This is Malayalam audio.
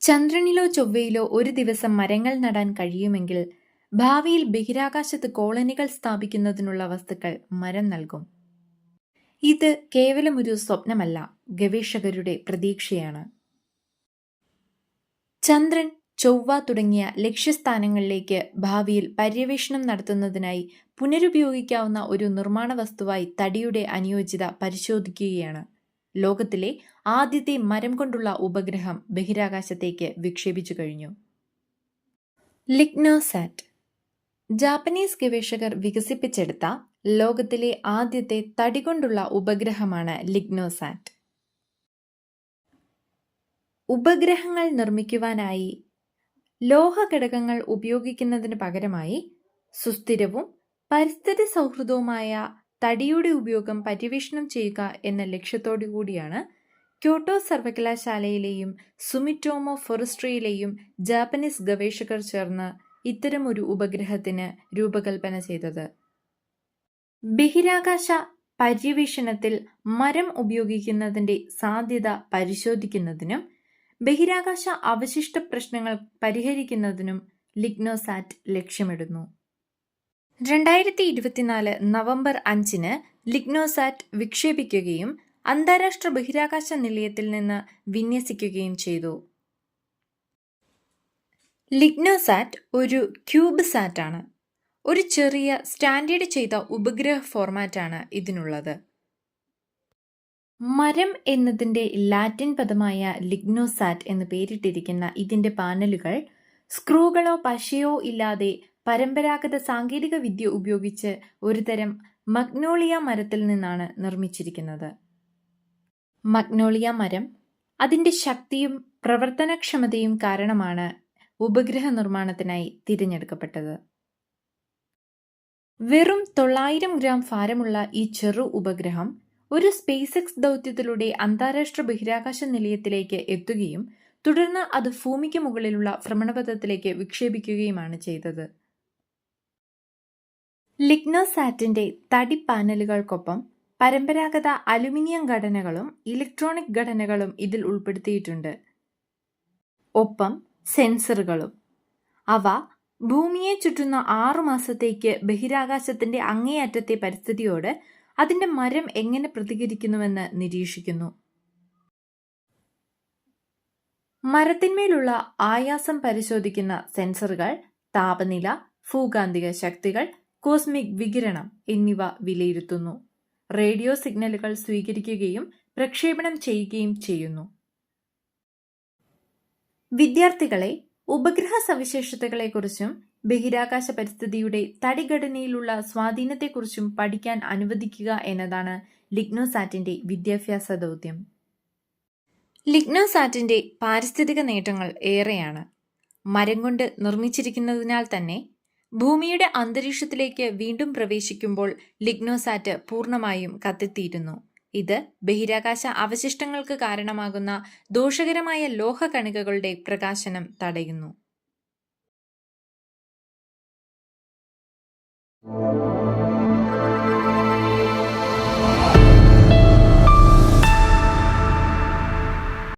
ചന്ദ്രനിലോ ചൊവ്വയിലോ ഒരു ദിവസം മരങ്ങൾ നടാൻ കഴിയുമെങ്കിൽ ഭാവിയിൽ ബഹിരാകാശത്ത് കോളനികൾ സ്ഥാപിക്കുന്നതിനുള്ള വസ്തുക്കൾ മരം നൽകും. ഇത് കേവലം ഒരു സ്വപ്നമല്ല ഗവേഷകരുടെ പ്രതീക്ഷയാണ്. ചന്ദ്രൻ ചൊവ്വ തുടങ്ങിയ ലക്ഷ്യസ്ഥാനങ്ങളിലേക്ക് ഭാവിയിൽ പര്യവേഷണം നടത്തുന്നതിനായി പുനരുപയോഗിക്കാവുന്ന ഒരു നിർമ്മാണ വസ്തുവായി തടിയുടെ അനുയോജ്യത പരിശോധിക്കുകയാണ്. ലോകത്തിലെ ആദ്യത്തെ മരം കൊണ്ടുള്ള ഉപഗ്രഹം ബഹിരാകാശത്തേക്ക് വിക്ഷേപിച്ചു കഴിഞ്ഞു. ലിഗ്നോസാറ്റ് ജാപ്പനീസ് ഗവേഷകർ വികസിപ്പിച്ചെടുത്ത ലോകത്തിലെ ആദ്യത്തെ തടി കൊണ്ടുള്ള ഉപഗ്രഹമാണ് ലിഗ്നോസാറ്റ് ഉപഗ്രഹങ്ങൾ നിർമ്മിക്കുവാനായി ലോഹ ഘടകങ്ങൾ ഉപയോഗിക്കുന്നതിന് പകരമായി സുസ്ഥിരവും പരിസ്ഥിതി സൗഹൃദവുമായ തടിയുടെ ഉപയോഗം പര്യവേഷണം ചെയ്യുക എന്ന ലക്ഷ്യത്തോടു കൂടിയാണ് ക്യോട്ടോ സർവകലാശാലയിലെയും സുമിറ്റോമോ ഫോറസ്ട്രിയിലെയും ജാപ്പനീസ് ഗവേഷകർ ചേർന്ന് ഇത്തരമൊരു ഉപഗ്രഹത്തിന് രൂപകൽപ്പന ചെയ്തത്. ബഹിരാകാശ പര്യവേഷണത്തിൽ മരം ഉപയോഗിക്കുന്നതിന്റെ സാധ്യത പരിശോധിക്കുന്നതിനും ബഹിരാകാശ അവശിഷ്ട പ്രശ്നങ്ങൾ പരിഹരിക്കുന്നതിനും ലിഗ്നോസാറ്റ് ലക്ഷ്യമിടുന്നു. രണ്ടായിരത്തി ഇരുപത്തിനാല് നവംബർ അഞ്ചിന് ലിഗ്നോസാറ്റ് വിക്ഷേപിക്കുകയും അന്താരാഷ്ട്ര ബഹിരാകാശ നിലയത്തിൽ നിന്ന് വിന്യസിക്കുകയും ചെയ്തു. ലിഗ്നോസാറ്റ് ഒരു ക്യൂബ് സാറ്റ് ആണ് ഒരു ചെറിയ സ്റ്റാൻഡേർഡ് ചെയ്ത ഉപഗ്രഹ ഫോർമാറ്റാണ് ഇതിനുള്ളത്. മരം എന്നതിന്റെ ലാറ്റിൻ പദമായ ലിഗ്നോസാറ്റ് എന്ന് പേരിട്ടിരിക്കുന്ന ഇതിന്റെ പാനലുകൾ സ്ക്രൂകളോ പശയോ ഇല്ലാതെ പരമ്പരാഗത സാങ്കേതിക വിദ്യ ഉപയോഗിച്ച് ഒരുതരം മഗ്നോളിയ മരത്തിൽ നിന്നാണ് നിർമ്മിച്ചിരിക്കുന്നത്. മഗ്നോളിയ മരം അതിന്റെ ശക്തിയും പ്രവർത്തനക്ഷമതയും കാരണമാണ് ഉപഗ്രഹ നിർമ്മാണത്തിനായി തിരഞ്ഞെടുക്കപ്പെട്ടത്. വെറും തൊള്ളായിരം ഗ്രാം ഭാരമുള്ള ഈ ചെറു ഉപഗ്രഹം ഒരു സ്പേസ് എക്സ് ദൗത്യത്തിലൂടെ അന്താരാഷ്ട്ര ബഹിരാകാശ നിലയത്തിലേക്ക് എത്തുകയും തുടർന്ന് അത് ഭൂമിക്ക് മുകളിലുള്ള ഭ്രമണപഥത്തിലേക്ക് വിക്ഷേപിക്കുകയുമാണ് ചെയ്തത്. ലിഗ്നോസാറ്റിന്റെ തടി പാനലുകൾക്കൊപ്പം പരമ്പരാഗത അലുമിനിയം ഘടനകളും ഇലക്ട്രോണിക് ഘടനകളും ഇതിൽ ഉൾപ്പെടുത്തിയിട്ടുണ്ട്. ഒപ്പം സെൻസറുകളും. അവ ഭൂമിയെ ചുറ്റുന്ന ആറു മാസത്തേക്ക് ബഹിരാകാശത്തിന്റെ അങ്ങേയറ്റത്തെ പരിസ്ഥിതിയോട് അതിന്റെ മരം എങ്ങനെ പ്രതികരിക്കുന്നുവെന്ന് നിരീക്ഷിക്കുന്നു. മരത്തിന്മേലുള്ള ആയാസം പരിശോധിക്കുന്ന സെൻസറുകൾ താപനില ഭൂകാന്തിക ശക്തികൾ കോസ്മിക് വികിരണം എന്നിവ വിലയിരുത്തുന്നു. റേഡിയോ സിഗ്നലുകൾ സ്വീകരിക്കുകയും പ്രക്ഷേപണം ചെയ്യുകയും ചെയ്യുന്നു. വിദ്യാർത്ഥികളെ ഉപഗ്രഹ സവിശേഷതകളെക്കുറിച്ചും ബഹിരാകാശ പരിസ്ഥിതിയുടെ തടിഘടനയിലുള്ള സ്വാധീനത്തെക്കുറിച്ചും പഠിക്കാൻ അനുവദിക്കുക എന്നതാണ് ലിഗ്നോസാറ്റിന്റെ വിദ്യാഭ്യാസ ദൗത്യം. ലിഗ്നോസാറ്റിന്റെ പാരിസ്ഥിതിക നേട്ടങ്ങൾ ഏറെയാണ്. മരം കൊണ്ട് നിർമ്മിച്ചിരിക്കുന്നതിനാൽ തന്നെ ഭൂമിയുടെ അന്തരീക്ഷത്തിലേക്ക് വീണ്ടും പ്രവേശിക്കുമ്പോൾ ലിഗ്നോസാറ്റ് പൂർണമായും കത്തിത്തീരുന്നു ഇത് ബഹിരാകാശ അവശിഷ്ടങ്ങൾക്ക് കാരണമാകുന്ന ദോഷകരമായ ലോഹകണികകളുടെ പ്രകാശനം തടയുന്നു.